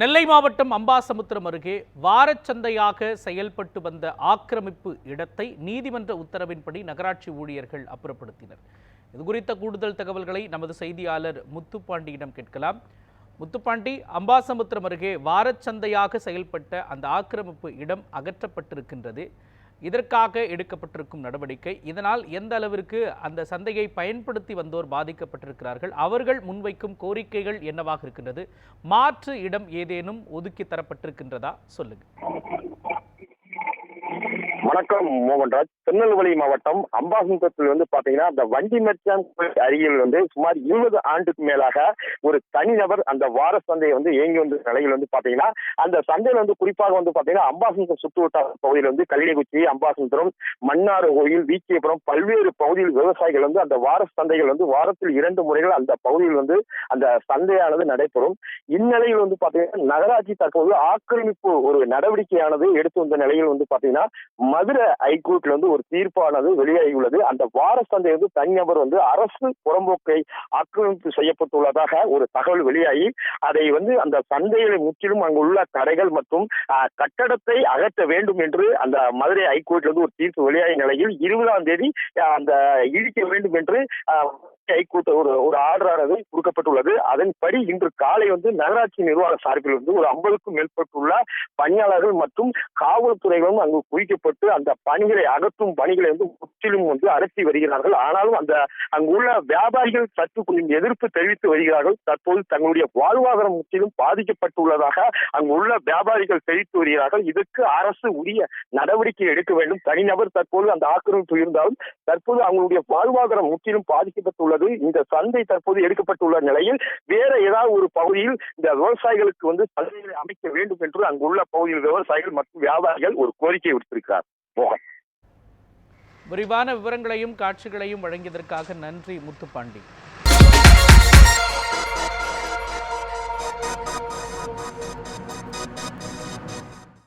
நெல்லை மாவட்டம் அம்பாசமுத்திரம் அருகே வாரச்சந்தையாக செயல்பட்டு வந்த ஆக்கிரமிப்பு இடத்தை நீதிமன்ற உத்தரவின்படி நகராட்சி ஊழியர்கள் அப்புறப்படுத்தினர். இது குறித்த கூடுதல் தகவல்களை நமது செய்தியாளர் முத்துப்பாண்டியிடம் கேட்கலாம். முத்துப்பாண்டி அம்பாசமுத்திரம் அருகே வாரச்சந்தையாக செயல்பட்ட அந்த ஆக்கிரமிப்பு இடம் அகற்றப்பட்டிருக்கின்றது. இதற்காக எடுக்கப்பட்டிருக்கும் நடவடிக்கை. இதனால் எந்த அளவிற்கு அந்த சந்தையை பயன்படுத்தி வந்தோர் பாதிக்கப்பட்டிருக்கிறார்கள் அவர்கள் முன்வைக்கும் கோரிக்கைகள் என்னவாக இருக்கின்றது மாற்று இடம் ஏதேனும் ஒதுக்கி தரப்பட்டிருக்கின்றதா? சொல்லுங்க. வணக்கம் மோகன்ராஜ் திருநெல்வேலி மாவட்டம் அம்பாசமுத்திரத்தில் வந்து பாத்தீங்கன்னா அந்த வண்டி மெச்சான் கோயில் அருகில் வந்து சுமார் இருபது ஆண்டுக்கு மேலாக ஒரு தனிநபர் அந்த வார சந்தையை வந்து இயங்கி வந்த நிலையில் வந்து பாத்தீங்கன்னா அந்த சந்தையில் வந்து குறிப்பாக வந்து பாத்தீங்கன்னா அம்பாசமுத்திரம் சுற்றுவட்டார பகுதியில் வந்து கல்லிடைக்குச்சி அம்பாசமுத்திரம் மன்னார் கோயில் வீச்சியபுரம் பல்வேறு பகுதியில் விவசாயிகள் வந்து அந்த வார சந்தைகள் வந்து வாரத்தில் இரண்டு முறைகள் அந்த பகுதியில் வந்து அந்த சந்தையானது நடைபெறும். இந்நிலையில் வந்து பாத்தீங்கன்னா நகராட்சி தற்போது ஆக்கிரமிப்பு ஒரு நடவடிக்கையானது எடுத்து வந்த நிலையில் வந்து பாத்தீங்கன்னா மதுரை ஹைகோர்ட்ல வந்து ஒரு தீர்ப்பானது வெளியாகியுள்ளது. அந்த வார சந்தை வந்து தனிநபர் வந்து அரசு புறம்போக்கை ஆக்கிரமிப்பு செய்யப்பட்டுள்ளதாக ஒரு தகவல் வெளியாகி அதை வந்து அந்த சந்தைகளை முற்றிலும் அங்குள்ள கடைகள் மற்றும் கட்டடத்தை அகற்ற வேண்டும் என்று அந்த மதுரை ஹைகோர்ட்ல இருந்து ஒரு தீர்ப்பு வெளியாகிய நிலையில் இருபதாம் தேதி அந்த இடிக்க வேண்டும் என்று ஆஹ், ஒரு ஒரு ஆர்டரானது கொடுக்கப்பட்டுள்ளது. அதன்படி இன்று காலை வந்து நகராட்சி நிர்வாக சார்பில் இருந்து ஒரு ஐம்பதுக்கும் மேற்பட்டுள்ள பணியாளர்கள் மற்றும் காவல்துறைகளும் அங்கு குவிக்கப்பட்டு அந்த பணிகளை அகற்றும் பணிகளை வந்து முற்றிலும் வந்து அகற்றி வருகிறார்கள். ஆனாலும் அந்த அங்குள்ள வியாபாரிகள் சற்று கொஞ்சம் எதிர்ப்பு தெரிவித்து வருகிறார்கள். தற்போது தங்களுடைய வாழ்வாதாரம் முற்றிலும் பாதிக்கப்பட்டுள்ளதாக அங்குள்ள வியாபாரிகள் தெரிவித்து வருகிறார்கள். இதற்கு அரசு உரிய நடவடிக்கை எடுக்க வேண்டும். தனிநபர் தற்போது அந்த ஆக்கிரமிப்பு இருந்தாலும் தற்போது அவங்களுடைய வாழ்வாதாரம் முற்றிலும் பாதிக்கப்பட்டுள்ள உள்ளது. இந்த சந்தை தற்போது எடுக்கப்பட்டுள்ள நிலையில் வேற ஏதாவது ஒரு பகுதியில் இந்த விவசாயிகளுக்கு வந்து சந்தைகளை அமைக்க வேண்டும் என்று அங்குள்ள பகுதியில் விவசாயிகள் மற்றும் வியாபாரிகள் ஒரு கோரிக்கை விடுத்திருக்கிறார். மோகன். விரிவான விவரங்களையும் காட்சிகளையும் வழங்கியதற்காக நன்றி முத்துப்பாண்டி.